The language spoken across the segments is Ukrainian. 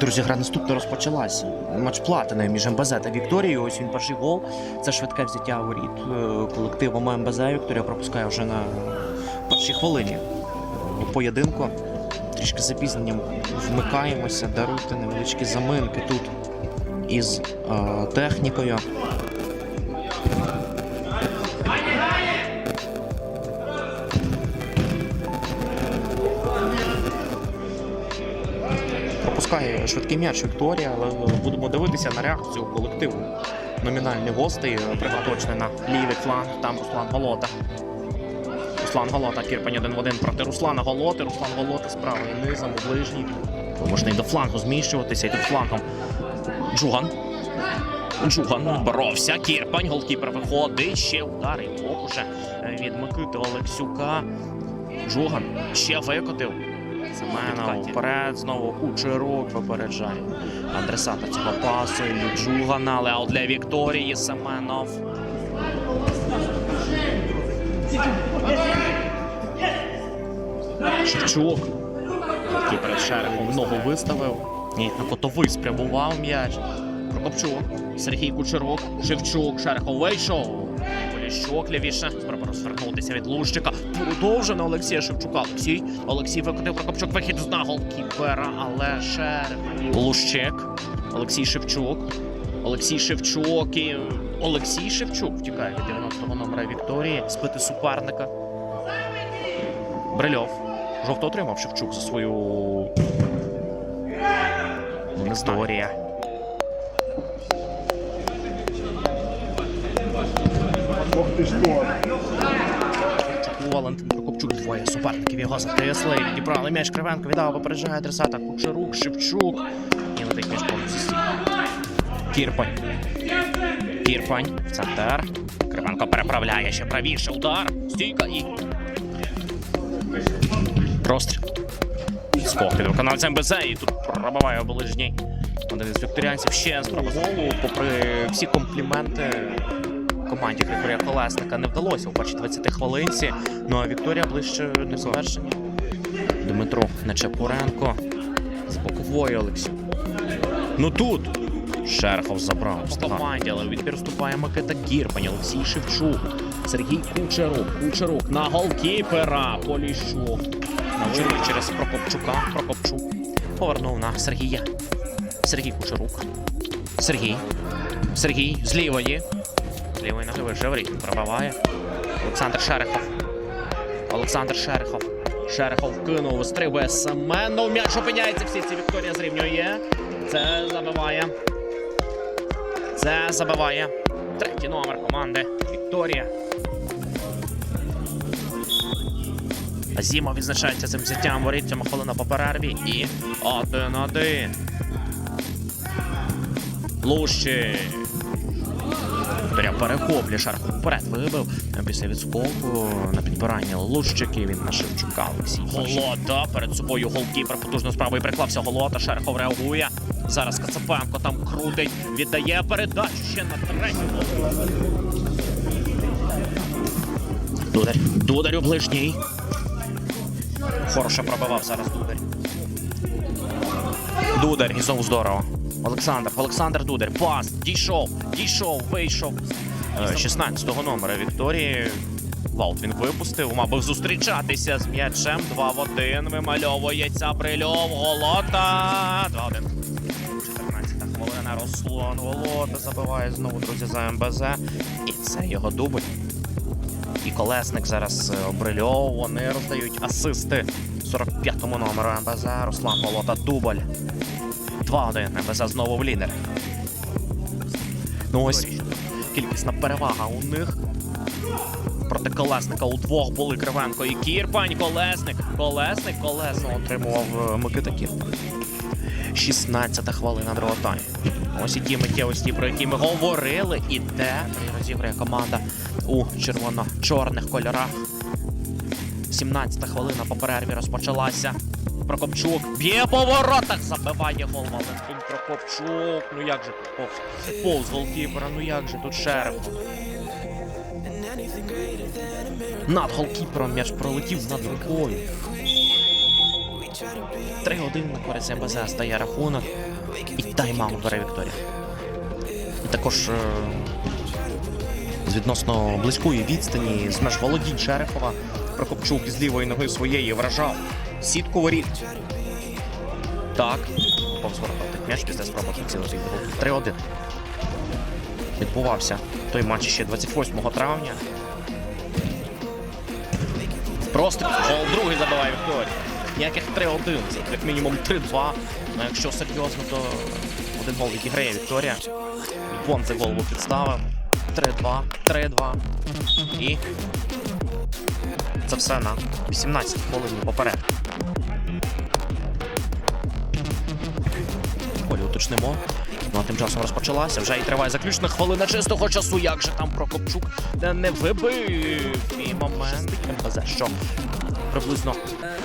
Друзі, гра наступна розпочалася. Матч платини між МБЗ та Вікторією. Ось він перший гол. Це швидке взяття воріт е, колективом МБЗ. Вікторія пропускає вже на першій хвилині поєдинку. Трішки запізненням вмикаємося, даруйте невеличкі заминки тут із е, технікою. Пропускає швидкий м'яч Вікторія, але будемо дивитися на реакцію колективу. Номінальний гостей приготочений на лівий фланг. Там Руслан Голота. Руслан Голота, Кірпань один в один проти Руслана Голоти. Руслан Голота з правої низом у ближній. Можна і до флангу зміщуватися, і тут флангом Джуган. Джуган боровся. Кірпань, голкіпер виходить. Ще удар і блок від Микити Олексюка. Джуган ще викотив. Семенов вперед, знову Кучерук випереджає адресата цього пасу Джугана, але аут для Вікторії Семенов. Шевчук. Який перед шерехом ногу виставив. І на котовий спрямував м'яч. Прокопчук, Сергій Кучерук, Шевчук, Шерехов вийшов. Поліщук лівіше. Спроба розвернутися від Лущика. Продовжено Олексія Шевчука. Олексій. Олексій викотив Прокопчук. Вихід з нагол кіпера, але Шерехов. Лущик. Олексій Шевчук. Олексій Шевчук і Олексій Шевчук втікає від 90-го номера Вікторії. Збити суперника. Брильов. Жовто отримав Шевчук за свою. Не Ох ти що? Шевчуку, Валентин Прокопчук, двоє суперників його затисли. Відібрали м'яч Кривенко, віддав, попереджає адресата Кучерук, Шевчук. І летить м'яч повністю. Кірпань. Кірпань. В центр. Кривенко переправляє ще правіше. Удар. Стійка і. Простріл. Скок від виконавця МБЗ і тут пробиває ближній. Один із вікторіанців ще спроба. Попри всі компліменти команді Григорія Колесника не вдалося у першій 20 хвилинці. Ну а Вікторія ближче до завершення. Дмитро Нечепуренко з бокової Олексій. Ну тут Шерхов забрав по команді, але відбір вступає Микита Кірпань, Олексій Шевчук, Сергій Кучерук, Кучерук на голкіпера Поліщук. На вирві через Прокопчука. Прокопчук повернув на Сергія. Сергій Кучерук. Сергій. Сергій з лівої. З лівої ноги вище. Пробиває. Олександр Шерехов. Олександр Шерехов. Шерехов кинув, вистрибує Семенов. М'яч опиняється. Всі ці Вікторія зрівнює. Це забиває. Це забиває. Третій номер команди Вікторія. Азімов відзначається цим взяттям воріт. Цьому хвилина по перерві. І один-один. Лущик. Вікторія перехоплює шарку вперед вибив після відскоку на підбирання Лущики. Він на Шевчука Олексій. Голота перед собою голкіпер потужно справою приклався Голота. Шерхов реагує. Зараз Кацапенко там крутить, віддає передачу ще на третьому. Дудар. Дудар у ближній. Хороше пробивав зараз Дудар. Дудар і знову здорово. Олександр, Олександр Дудар. Пас. Дійшов, дійшов, вийшов. Е, 16-го номера Вікторії. Ваут він випустив, мабуть, зустрічатися з м'ячем. 2 в 1. Вимальовується прильов. Голота. 2 1. 14-та хвилина. Руслан Голота забиває знову, друзі, за МБЗ. І це його дубль. І колесник зараз е, Брильов. Вони роздають асисти 45-му номеру МБЗ. Руслан Голота дубль. 2-1. МБЗ знову в лідер. Ну ось кількісна перевага у них. Проти колесника у двох були Кривенко і Кірпань. Колесник. Колесник, колесно отримував е, Микита Кірпань. 16-та хвилина другого тайму. Ось і ті миттєвості, про які ми говорили, і де розіграє команда у червоно-чорних кольорах. 17-та хвилина по перерві розпочалася. Прокопчук б'є по воротах, забиває гол Валентин Прокопчук. Ну як же тут повз, повз голкіпера, ну як же тут шериф. Над голкіпером м'яч пролетів над рукою. 3-1 на користь МБЗ стає рахунок. І тайм-аут бере Вікторія. І також е, з відносно близької відстані з меж володінь Черехова Прокопчук із лівої ноги своєї вражав сітку воріт. Так, повз ворота тих м'яч після спроби поцілити. 3-1. Відбувався той матч ще 28 травня. Просто гол другий забиває Вікторія. Ніяких 3-1, як мінімум 3-2. Ну якщо серйозно, то один гол відіграє Вікторія. Вон цей голову підставив. 3-2, 3-2. І це все на 18 хвилині поперед. Полі уточнимо. Ну а тим часом розпочалася. Вже і триває заключна хвилина чистого часу. Як же там Прокопчук не, вибив. І момент МБЗ, що приблизно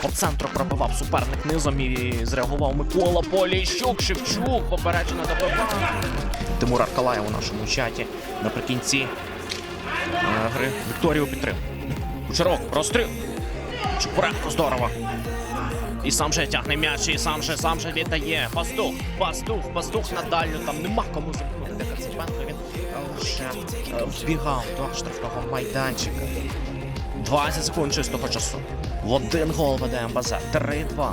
по центру пробивав суперник низом і зреагував Микола Поліщук. Шевчук попереджено добиває. Тимур Аркалаєв у нашому чаті наприкінці е, гри Вікторію підтримав. Кучеров, розстріл. Чупуренко, здорово. І сам же тягне м'яч, і сам же, сам же віддає. Пастух, пастух, пастух на дальню. Там нема кому замкнути Декацепенко. Він е, ще е, вбігав до штрафного майданчика. 20 секунд чистого часу. В один гол веде МБЗ. 3-2.